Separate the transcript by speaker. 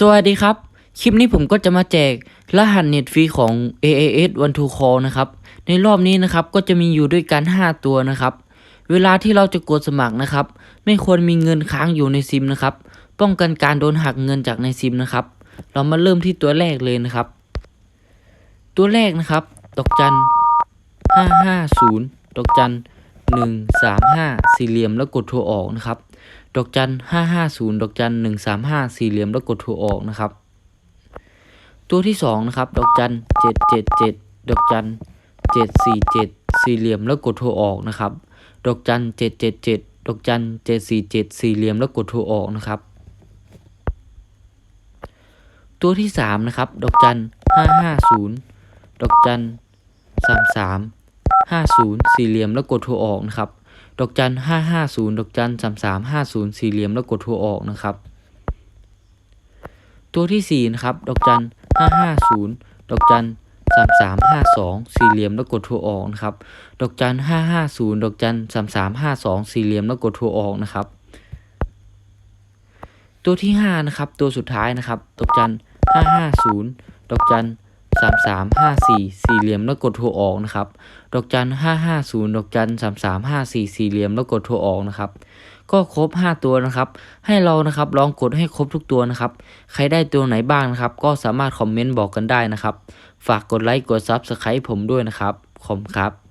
Speaker 1: สวัสดีครับ คลิปนี้ผมก็จะมาแจกรหัสเน็ตฟรีของ AAS One to Call นะครับ ในรอบนี้นะครับก็จะมีอยู่ด้วยกัน 5 ตัวนะครับ เวลาที่เราจะกดสมัครนะครับ ไม่ควรมีเงินค้างอยู่ในซิมนะครับ ป้องกันการโดนหักเงินจากในซิมนะครับ เรามาเริ่มที่ตัวแรกเลยนะครับ ตัวแรกนะครับ ดอกจัน550ดอกจัน 135 สี่เหลี่ยมแล้วกดโทรออกนะครับ ดอกจัน 550 ดอกจัน 135 สี่เหลี่ยมแล้วกดโทรออกนะครับ ตัวที่สองนะครับ ดอกจัน 777 ดอกจัน 747 สี่เหลี่ยมแล้วกดโทรออกนะครับ ดอกจัน 777 ดอกจัน 747 สี่เหลี่ยมแล้วกดโทรออกนะครับ ตัวที่สามนะครับ ดอกจัน 550 ดอกจัน 33 50 สี่เหลี่ยมแล้วกดโทรออกนะครับ ดอกจัน 550 ดอกจัน 33 50 สี่เหลี่ยมแล้วกดโทรออกนะครับ ตัวที่สี่นะครับ ดอกจัน 550 ดอกจัน33 52สี่เหลี่ยมแล้วกดโทรออกนะครับ ดอกจัน550ดอกจัน33 52สี่เหลี่ยมแล้วกดโทรออกนะครับ ตัวที่ห้านะครับ ตัวสุดท้ายนะครับ ดอกจัน550ดอกจัน 3354สี่เหลี่ยมแล้วกดโทรออกนะครับ ดอกจัน550ดอกจัน3354สี่เหลี่ยมแล้วกดโทรออกนะครับ ก็ครบ 5 ตัวนะครับ ให้เรานะครับลองกดให้ครบทุกตัวนะครับ ใครได้ตัวไหนบ้างนะครับ ก็สามารถคอมเมนต์บอกกันได้นะครับ ฝากกดไลค์กด Subscribe ผมด้วยนะครับ ขอบคุณครับ